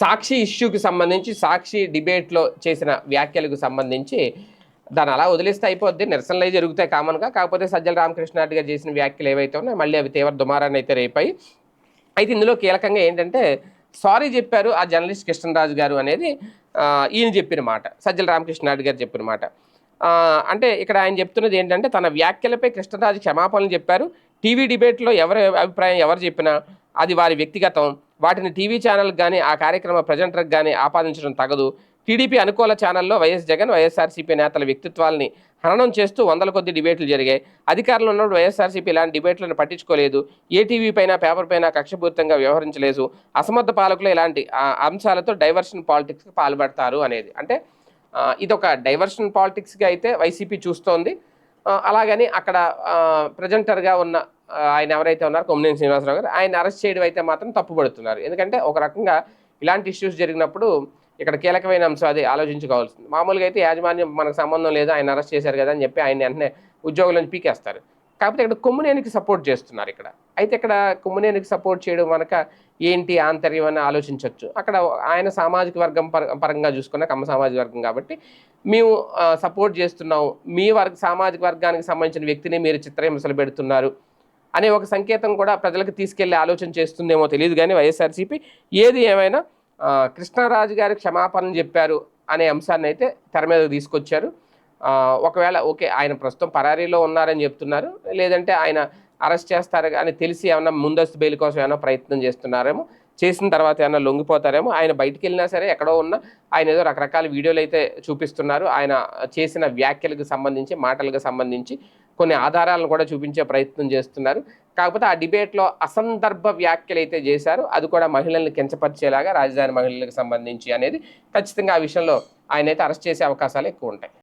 సాక్షి ఇష్యూకి సంబంధించి సాక్షి డిబేట్లో చేసిన వ్యాఖ్యలకు సంబంధించి దాన్ని అలా వదిలేస్తే అయిపోద్ది. నిరసనలు అవి జరుగుతాయి కామన్గా. కాకపోతే సజ్జల రామకృష్ణారెడ్డి గారు చేసిన వ్యాఖ్యలు ఏవైతే ఉన్నాయో మళ్ళీ అవి తీవ్ర దుమారాన్ని అయితే రేపాయి. అయితే ఇందులో కీలకంగా ఏంటంటే సారీ చెప్పారు ఆ జర్నలిస్ట్ కృష్ణరాజు గారు అనేది ఈయన చెప్పిన మాట సజ్జల రామకృష్ణారెడ్డి గారు చెప్పిన మాట. అంటే ఇక్కడ ఆయన చెప్తున్నది ఏంటంటే తన వ్యాఖ్యలపై కృష్ణరాజు క్షమాపణలు చెప్పారు. టీవీ డిబేట్లో ఎవరి అభిప్రాయం ఎవరు చెప్పినా అది వారి వ్యక్తిగతం. వాటిని టీవీ ఛానల్కి కానీ ఆ కార్యక్రమ ప్రజెంటర్కి కానీ ఆపాదించడం తగదు. టీడీపీ అనుకూల ఛానల్లో వైఎస్ జగన్ వైఎస్ఆర్సీపీ నేతల వ్యక్తిత్వాల్ని హననం చేస్తూ వందల కొద్ది డిబేట్లు జరిగాయి. అధికారంలో ఉన్నప్పుడు వైఎస్ఆర్సీపీ ఇలాంటి డిబేట్లను పట్టించుకోలేదు. ఏ టీవీ పైన పేపర్ పైన కక్షపూరితంగా వ్యవహరించలేదు. అసమర్థ పాలకులు ఇలాంటి అంశాలతో డైవర్షన్ పాలిటిక్స్కి పాల్పడతారు అనేది. అంటే ఇదొక డైవర్షన్ పాలిటిక్స్గా అయితే వైసీపీ చూస్తోంది. అలాగని అక్కడ ప్రజెంటర్గా ఉన్న ఆయన ఎవరైతే ఉన్నారో కొమ్మినేని శ్రీనివాసరావు గారు ఆయన అరెస్ట్ చేయడం అయితే మాత్రం తప్పుపడుతున్నారు. ఎందుకంటే ఒక రకంగా ఇలాంటి ఇష్యూస్ జరిగినప్పుడు ఇక్కడ కీలకమైన అంశం అది ఆలోచించుకోవాల్సింది. మామూలుగా అయితే యాజమాన్యం మనకు సంబంధం లేదు ఆయన అరెస్ట్ చేశారు కదా అని చెప్పి ఆయన వెంటనే ఉద్యోగుల నుంచి పీకేస్తారు. కాకపోతే ఇక్కడ కొమ్మునేనికి సపోర్ట్ చేస్తున్నారు ఇక్కడ. అయితే ఇక్కడ కొమ్మునేనికి సపోర్ట్ చేయడం వనక ఏంటి ఆంతర్యం అని ఆలోచించవచ్చు అక్కడ ఆయన సామాజిక వర్గం పర- పరంగా చూసుకున్న కమ్మ సామాజిక వర్గం కాబట్టి మేము సపోర్ట్ చేస్తున్నాం. మీ వర్గ సామాజిక వర్గానికి సంబంధించిన వ్యక్తిని మీరు చిత్రహింసలు పెడుతున్నారు అనే ఒక సంకేతం కూడా ప్రజలకు తీసుకెళ్ళే ఆలోచన చేస్తుందేమో తెలియదు కానీ వైఎస్ఆర్సీపీ ఏది ఏమైనా కృష్ణరాజు గారు క్షమాపణ చెప్పారు అనే అంశాన్ని అయితే తెర మీదకు తీసుకొచ్చారు. ఒకవేళ ఓకే ఆయన ప్రస్తుతం పరారీలో ఉన్నారని చెప్తున్నారు లేదంటే ఆయన అరెస్ట్ చేస్తారు అని తెలిసి ఏమన్నా ముందస్తు బెయిల్ కోసం ఏమైనా ప్రయత్నం చేస్తున్నారేమో చేసిన తర్వాత ఏమైనా లొంగిపోతారేమో ఆయన బయటికి వెళ్ళినా సరే ఎక్కడో ఉన్నా ఆయన ఏదో రకరకాల వీడియోలు అయితే చూపిస్తున్నారు ఆయన చేసిన వ్యాఖ్యలకు సంబంధించి మాటలకు సంబంధించి కొన్ని ఆధారాలను కూడా చూపించే ప్రయత్నం చేస్తున్నారు. కాకపోతే ఆ డిబేట్లో అసందర్భ వ్యాఖ్యలు అయితే చేశారు అది కూడా మహిళల్ని కించపరిచేలాగా రాజధాని మహిళలకు సంబంధించి అనేది ఖచ్చితంగా ఆ విషయంలో ఆయన అయితే అరెస్ట్ చేసే అవకాశాలు ఎక్కువ ఉంటాయి.